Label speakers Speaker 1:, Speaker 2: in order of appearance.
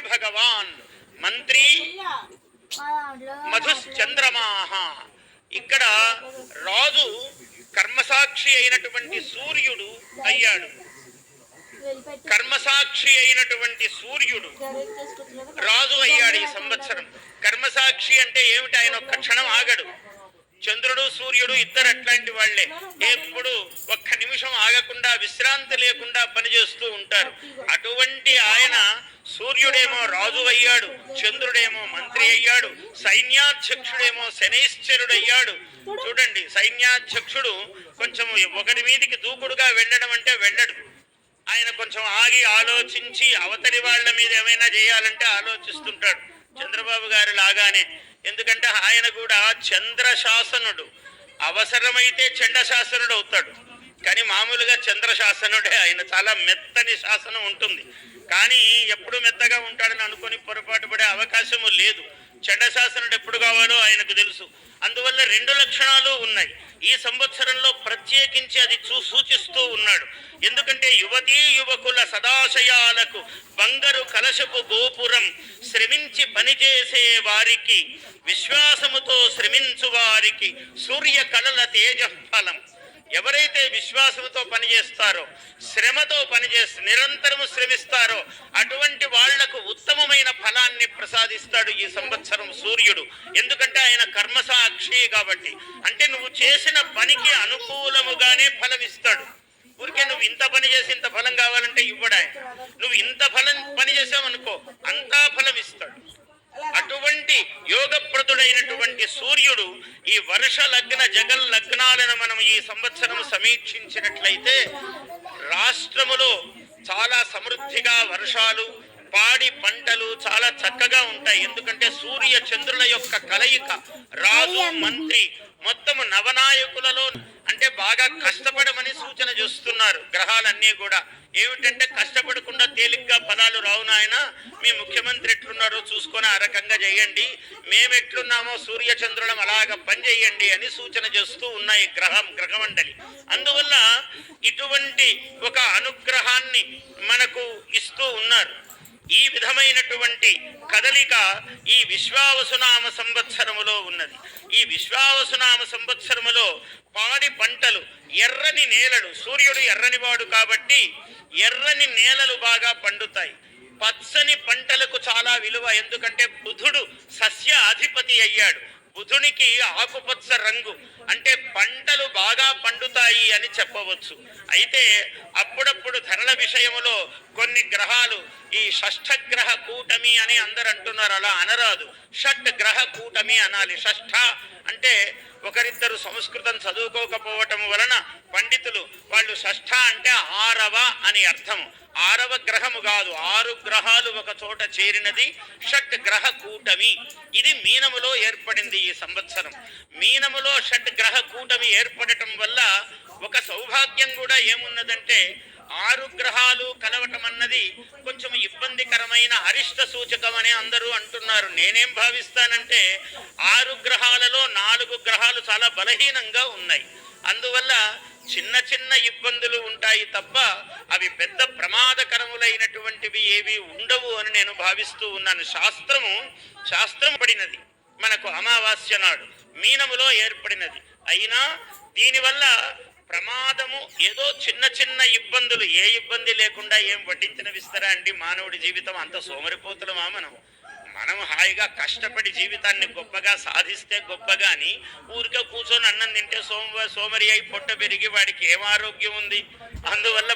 Speaker 1: మంత్రి భగవాన్ మంత్రి మధుశ్చంద్రమాహ ఇక్కడ రాజు కర్మసాక్షి అయినటువంటి సూర్యుడు అయ్యాడు కర్మసాక్షి అయినటువంటి సూర్యుడు రాజు అయ్యాడు ఈ సంవత్సరం కర్మసాక్షి అంటే ఏమిటి? ఆయన ఒక్క క్షణం ఆగడు. చంద్రుడు సూర్యుడు ఇద్దరు అట్లాంటి వాళ్ళే ఎప్పుడు ఒక్క నిమిషం ఆగకుండా విశ్రాంతి లేకుండా పనిచేస్తూ ఉంటారు. అటువంటి ఆయన సూర్యుడేమో రాజు అయ్యాడు చంద్రుడేమో మంత్రి అయ్యాడు సైన్యాధ్యక్షుడేమో శనైశ్చరుడు అయ్యాడు చూడండి సైన్యాధ్యక్షుడు కొంచెం ఒకటి మీదికి దూకుడుగా వెళ్ళడం అంటే వెళ్ళడు. ఆయన కొంచెం ఆగి ఆలోచించి అవతలి వాళ్ళ మీద ఏమైనా చేయాలంటే ఆలోచిస్తుంటాడు. చంద్రబాబు గారి లాగానే ఎందుకంటే ఆయన కూడా చంద్రశాసనుడు. అవసరమైతే చండశాసనుడు అవుతాడు. కానీ మామూలుగా చంద్రశాసనుడే. ఆయన చాలా మెత్తని శాసనం ఉంటుంది. కానీ ఎప్పుడు మెత్తగా ఉంటాడని అనుకొని పొరపాటు పడే అవకాశము లేదు. చండశాసనుడు ఎప్పుడు కావాలో ఆయనకు తెలుసు. అందువల్ల రెండు లక్షణాలు ఉన్నాయి. ఈ సంవత్సరంలో ప్రత్యేకించి అది చూ సూచిస్తూ ఉన్నాడు. ఎందుకంటే యువతీ యువకుల సదాశయాలకు బంగారు కలశపు గోపురం శ్రమించి పనిచేసే వారికి విశ్వాసముతో శ్రమించు వారికి సూర్య కళల తేజ ఫలం ఎవరైతే విశ్వాసంతో పనిచేస్తారో శ్రమతో పనిచేస్తే నిరంతరము శ్రమిస్తారో అటువంటి వాళ్ళకు ఉత్తమమైన ఫలాన్ని ప్రసాదిస్తాడు ఈ సంవత్సరం సూర్యుడు. ఎందుకంటే ఆయన కర్మసాక్షి కాబట్టి. అంటే నువ్వు చేసిన పనికి అనుకూలముగానే ఫలమిస్తాడు. ఊరికే నువ్వు ఇంత పని చేసి ఇంత ఫలం కావాలంటే ఇవ్వడా నువ్వు ఇంత ఫలం పని చేసావనుకో అంతా ఫలం ఇస్తాడు అటువంటి యోగప్రదుడైనటువంటి సూర్యుడు ఈ వర్ష లగ్న జగల్ లగ్నాలను మనం ఈ సంవత్సరం సమీక్షించినట్లయితే రాష్ట్రములో చాలా సమృద్ధిగా వర్షాలు పాడి పంటలు చాలా చక్కగా ఉంటాయి. ఎందుకంటే సూర్య చంద్రుల యొక్క కలయిక రాజు మంత్రి మొత్తము నవనాయకులలో అంటే బాగా కష్టపడమని సూచన చేస్తున్నారు గ్రహాలన్నీ కూడా. ఏమిటంటే కష్టపడకుండా తేలిగ్గా ఫలాలు రావు నాయన. మీ ముఖ్యమంత్రి ఎట్లున్నారో చూసుకొని ఆ రకంగా చేయండి. మేము ఎట్లున్నామో సూర్య చంద్రులం అలాగ పనిచేయండి అని సూచన చేస్తూ ఉన్నాయి గ్రహం గ్రహమండలి. అందువల్ల ఇటువంటి ఒక అనుగ్రహాన్ని మనకు ఇస్తూ ఉన్నారు. ఈ విధమైనటువంటి కదలిక ఈ విశ్వావసునామ సంవత్సరములో ఉన్నది. ఈ విశ్వావసునామ సంవత్సరములో పాడి పంటలు ఎర్రని నేలలు సూర్యుడు ఎర్రనివాడు కాబట్టి ఎర్రని నేలలు బాగా పండుతాయి. పచ్చని పంటలకు చాలా విలువ ఎందుకంటే బుధుడు సస్య అధిపతి అయ్యాడు. బుధునికి ఆకుపచ్చ రంగు అంటే పంటలు బాగా పండుతాయి. అని చెప్పవచ్చు. అయితే అప్పుడప్పుడు ధరల విషయంలో కొన్ని గ్రహాలు ఈ షష్ఠ గ్రహ కూటమి అని అందరు అంటున్నారు. అలా అనరాదు. షట్ గ్రహ కూటమి అనాలి. షష్ఠ అంటే ఒకరిద్దరు సంస్కృతం చదువుకోకపోవటం వలన పండితులు వాళ్ళు షష్ఠ అంటే ఆరవ అని అర్థము ఆరవ గ్రహము కాదు. ఆరు గ్రహాలు ఒక చోట చేరినది షట్ గ్రహ కూటమి. ఇది మీనములో ఏర్పడింది ఈ సంవత్సరం. మీనములో షట్ గ్రహ కూటమి ఏర్పడటం వల్ల ఒక సౌభాగ్యం కూడా ఏమున్నదంటే ఆరు గ్రహాలు కలవటం అన్నది కొంచెం ఇబ్బందికరమైన అరిష్ట సూచకం అని అందరూ అంటున్నారు. నేనేం భావిస్తానంటే ఆరు గ్రహాలలో నాలుగు గ్రహాలు చాలా బలహీనంగా ఉన్నాయి. అందువల్ల చిన్న చిన్న ఇబ్బందులు ఉంటాయి తప్ప అవి పెద్ద ప్రమాదకరములైనటువంటివి ఏవి ఉండవు అని నేను భావిస్తూ ఉన్నాను. శాస్త్రము శాస్త్రం పడినది. మనకు అమావాస్య నాడు మీనములో ఏర్పడినది. అయినా దీనివల్ల ప్రమాదము ఏదో చిన్న చిన్న ఇబ్బందులు ఏ ఇబ్బంది లేకుండా ఏం వడ్డించినవిస్తారా అండి? మానవుడి జీవితం అంత సోమరిపోతులమా మనం మనం హాయిగా కష్టపడి జీవితాన్ని గొప్పగా సాధిస్తే గొప్పగాని ఊరికే కూర్చొని అన్నం తింటే సోమ సోమరి అయి పొట్ట పెరిగి వాడికి ఏం ఆరోగ్యం ఉంది? అందువల్ల